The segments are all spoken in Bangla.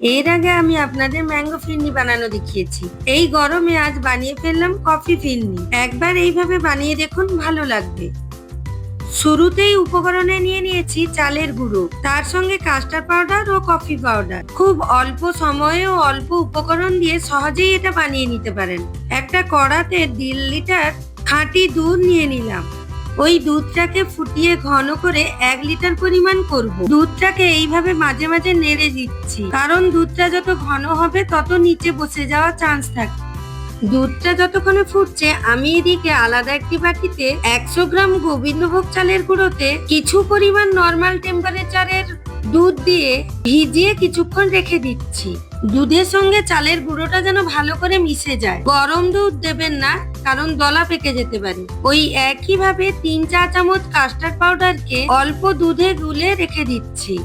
এর আগে আমি আপনাদের ম্যাঙ্গো ফিরনি বানানো দেখিয়েছি। এই গরমে আজ বানিয়ে ফেললাম কফি ফিরনি। একবার এইভাবে বানিয়ে দেখুন, ভালো লাগবে। শুরুতেই উপকরণে নিয়ে নিয়েছি চালের গুঁড়ো, তার সঙ্গে কাস্টার্ড পাউডার ও কফি পাউডার। খুব অল্প সময়ে ও অল্প উপকরণ দিয়ে সহজেই এটা বানিয়ে নিতে পারেন। একটা কড়াতে দেড় লিটার খাঁটি দুধ নিয়ে নিলাম। ওই দুধটাকে ফুটিয়ে ঘন করে এক লিটার পরিমাণ করব। দুধটাকে এইভাবে মাঝে মাঝে নেড়ে দিচ্ছি। কারণ দুধটা যত ঘন হবে, তত নিচে বসে যাওয়ার চান্স থাকে দুধটা যতক্ষণে ফুটছে, আমি এদিকে আলাদা একটি বাটিতে একশো গ্রাম গোবিন্দভোগ চালের গুঁড়োতে কিছু পরিমাণ নর্মাল টেম্পারেচারের দুধ দিয়ে ভিজিয়ে কিছুক্ষণ রেখে দিচ্ছি। দুধের সঙ্গে চালের গুঁড়োটা যেন ভালো করে মিশে যায়। গরম দুধ দেবেন না, কারণ দলা পেকে যেতে পারে। ওই একইভাবে তিন চা চামচ কাস্টার্ড পাউডারকে অল্প দুধে গুলে রেখে দিচ্ছি।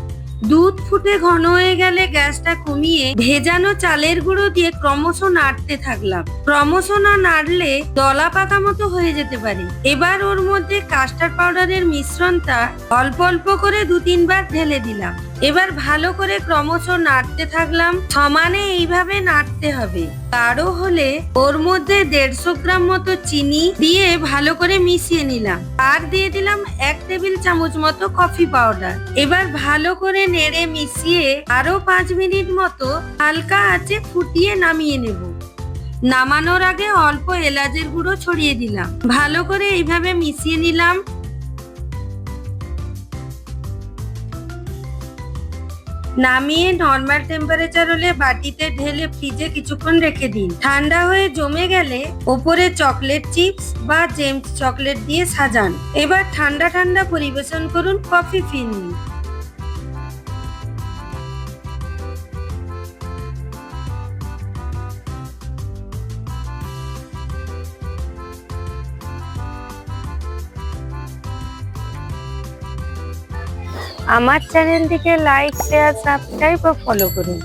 দুধ ফুটে ঘন হয়ে গেলে গ্যাসটা কমিয়ে ভেজানো চালের গুঁড়ো দিয়ে ক্রমশ নাড়তে থাকলাম। ক্রমশ না নাড়লে দলা পাতা মতো হয়ে যেতে পারে। এবার ওর মধ্যে কাস্টার্ড পাউডারের মিশ্রণটা অল্প অল্প করে দু তিনবার ঢেলে দিলাম। এবার ভালো করে ক্রমশ নাড়তে থাকলাম। সমানে এইভাবে নাড়তে হবে। গাঢ় হলে ওর মধ্যে দেড়শো গ্রাম মতো চিনি দিয়ে ভালো করে মিশিয়ে নিলাম। আর দিয়ে দিলাম এক টেবিল চামচ মতো কফি পাউডার। এবার ভালো করে নেড়ে মিশিয়ে আরও পাঁচ মিনিট মতো হালকা আঁচে ফুটিয়ে নামিয়ে নেব। নামানোর আগে অল্প এলাচের গুঁড়ো ছড়িয়ে দিলাম। ভালো করে এইভাবে মিশিয়ে নিলাম। নামিয়ে নর্মাল টেম্পারেচার হলে বাটিতে ঢেলে ফ্রিজে কিছুক্ষণ রেখে দিন। ঠান্ডা হয়ে জমে গেলে ওপরে চকলেট চিপস বা জেমস চকলেট দিয়ে সাজান। এবার ঠান্ডা ঠান্ডা পরিবেশন করুন কফি ফিরনি আমার চ্যানেলটিকে লাইক শেয়ার সাবস্ক্রাইব ও ফলো করুন।